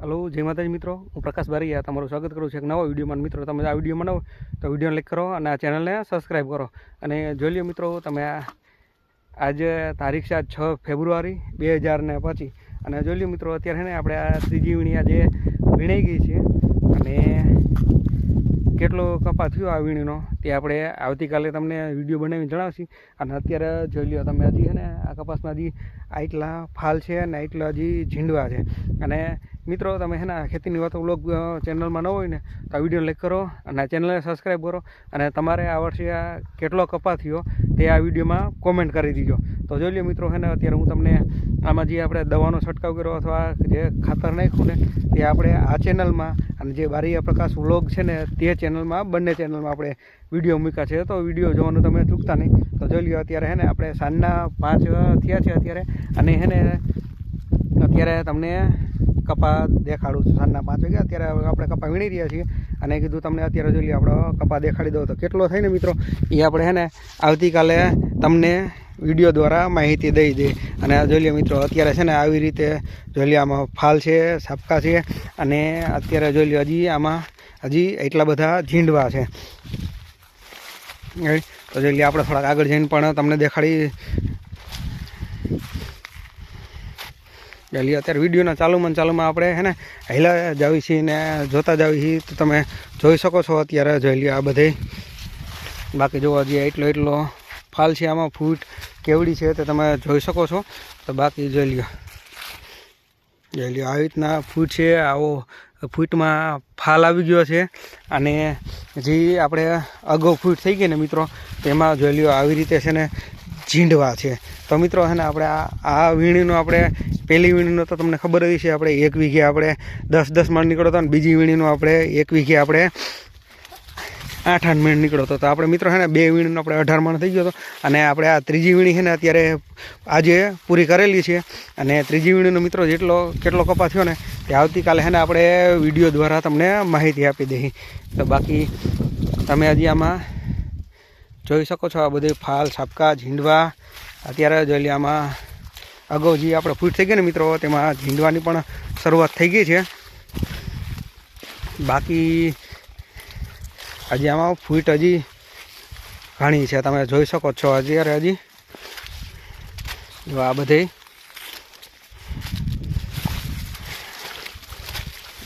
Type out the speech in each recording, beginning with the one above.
Hello, જય માતાજી મિત્રો. હું પ્રકાશ બારીયા તમારું સ્વાગત કરું છું એક નવો વિડીયોમાં. મિત્રો, તમે આ વીડિયો બનાવો તો વિડીયોને લાઈક કરો અને આ ચેનલને સબસ્ક્રાઈબ કરો. અને જોઈ લો મિત્રો, તમે આજે તારીખ છે છ ફેબ્રુઆરી બે હજાર પચીસ. અને જોઈ લો મિત્રો, અત્યારે ને આપણે આ ત્રીજી વીણી આજે વીણાઈ ગઈ છે. અને કેટલો કપા થયો આ વીણીનો તે આપણે આવતીકાલે તમને વીડિયો બનાવીને જણાવશું. અને અત્યારે જોઈ લો તમે હજી છે ને, આ કપાસમાં હજી આટલા ફાલ છે અને આટલા હજી ઝીંડવા છે. અને મિત્રો, તમે છે ને ખેતીની વાતો બ્લોગ ચેનલમાં ન હોય ને, તો આ વીડિયો લાઈક કરો અને ચેનલને સબસ્ક્રાઈબ કરો. અને તમારે આ વર્ષે આ કેટલો કપા થયો તે આ વિડીયોમાં કોમેન્ટ કરી દીજો. તો જોઈ લ્યો મિત્રો છે અત્યારે હું તમને આમાં જે આપણે દવાનો છંટકાવ કર્યો અથવા જે ખાતર નાખ્યું ને, તે આપણે આ ચેનલમાં અને જે બારીયા પ્રકાશ વ્લોગ છે ને, તે ચેનલમાં બંને ચેનલમાં આપણે વીડિયો મૂક્યા છે. તો વીડિયો જોવાનું તમે ચૂકતા નહીં. તો જોઈ લ્યો અત્યારે હે આપણે સાંજના પાંચ થયા છે અત્યારે. અને હે ને, અત્યારે તમને કપા દેખાડું છું સાંજના પાંચ વાગે અત્યારે આપણે કપા વીણી રહ્યા છીએ અને કીધું તમને અત્યારે જોઈ લઈએ આપણે કપા દેખાડી દઉં તો કેટલો થાય ને મિત્રો? એ આપણે હે ને આવતીકાલે તમને વીડિયો દ્વારા માહિતી દઈ દે. અને જોઈ લઈએ મિત્રો, અત્યારે છે ને આવી રીતે જોઈ લઈએ આમાં ફાલ છે સાપકા છે, અને અત્યારે જોઈ લઈએ હજી આમાં, હજી એટલા બધા ઝીંડવા છે? તો જોઈ લઈએ આપણે થોડાક આગળ જઈને પણ તમને દેખાડી એટલે અત્યારે વિડીયોના ચાલુમાં ચાલુમાં આપણે હે ને હેલા જાવી છીએ ને જોતા જાવી છીએ. તો તમે જોઈ શકો છો અત્યારે જોઈ લ્યો આ બધે. બાકી જોવા જઈએ એટલો એટલો ફાલ છે આમાં, ફૂટ કેવડી છે તે તમે જોઈ શકો છો. તો બાકી જોઈ લ્યો. જોઈ લ્યો, આવી રીતના ફૂટ છે, આવો ફૂટમાં ફાલ આવી ગયો છે. અને જે આપણે અગાઉ ફૂટ થઈ ગઈ ને મિત્રો, તેમાં જોઈ લ્યો આવી રીતે છે ને ઝીંડવા છે. તો મિત્રો છે ને આપણે આ આ વીણીનો આપણે પહેલી વીણીનો તો તમને ખબર જ છે આપણે એક વીઘે આપણે દસ દસ મણ નીકળો હતો અને બીજી વીણીનો આપણે એક વીઘે આપણે આઠ આઠ મિનિટ નીકળો હતો. તો આપણે મિત્રો છે ને બે વીણીનો આપણે અઢાર મણ થઈ ગયો હતો અને આપણે આ ત્રીજી વીણી છે ને અત્યારે આજે પૂરી કરેલી છે. અને ત્રીજી વીણીનો મિત્રો જેટલો કેટલો કપા થયો ને તે આવતીકાલે છે ને આપણે વીડિયો દ્વારા તમને માહિતી આપી દઈ તો બાકી તમે હજી આમાં જોઈ શકો છો આ બધું ફાલ છાપકા ઝીંડવા અત્યારે જોઈ આમાં અગાઉ જે આપણે ફૂટ થઈ ગઈ ને મિત્રો, તેમાં ઝીંડવાની પણ શરૂઆત થઈ ગઈ છે. બાકી હજી આમાં ફૂટ હજી ઘણી છે, તમે જોઈ શકો છો અત્યારે હજી. જો આ બધે.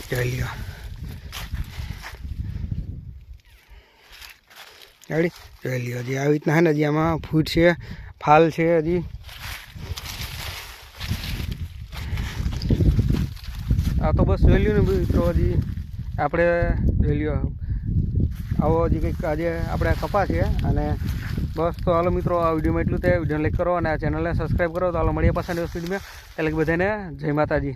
જોઈ લ્યો. હજી આવી રીતના હે ને, હજી આમાં ફૂટ છે, ફાલ છે હજી. આ તો બસ જોઈ લ્યો ને મિત્રો હજી આપણે જોઈ લ્યો આવો હજી કંઈક આજે આપણે કપા છે અને બસ તો હાલો મિત્રો, આ વિડીયોમાં એટલું તે વિડીયોને લાઈક કરો અને આ ચેનલને સબસ્ક્રાઈબ કરો. તો હાલો મળીએ પાછા વિડીયોમાં એટલે બધાને જય માતાજી.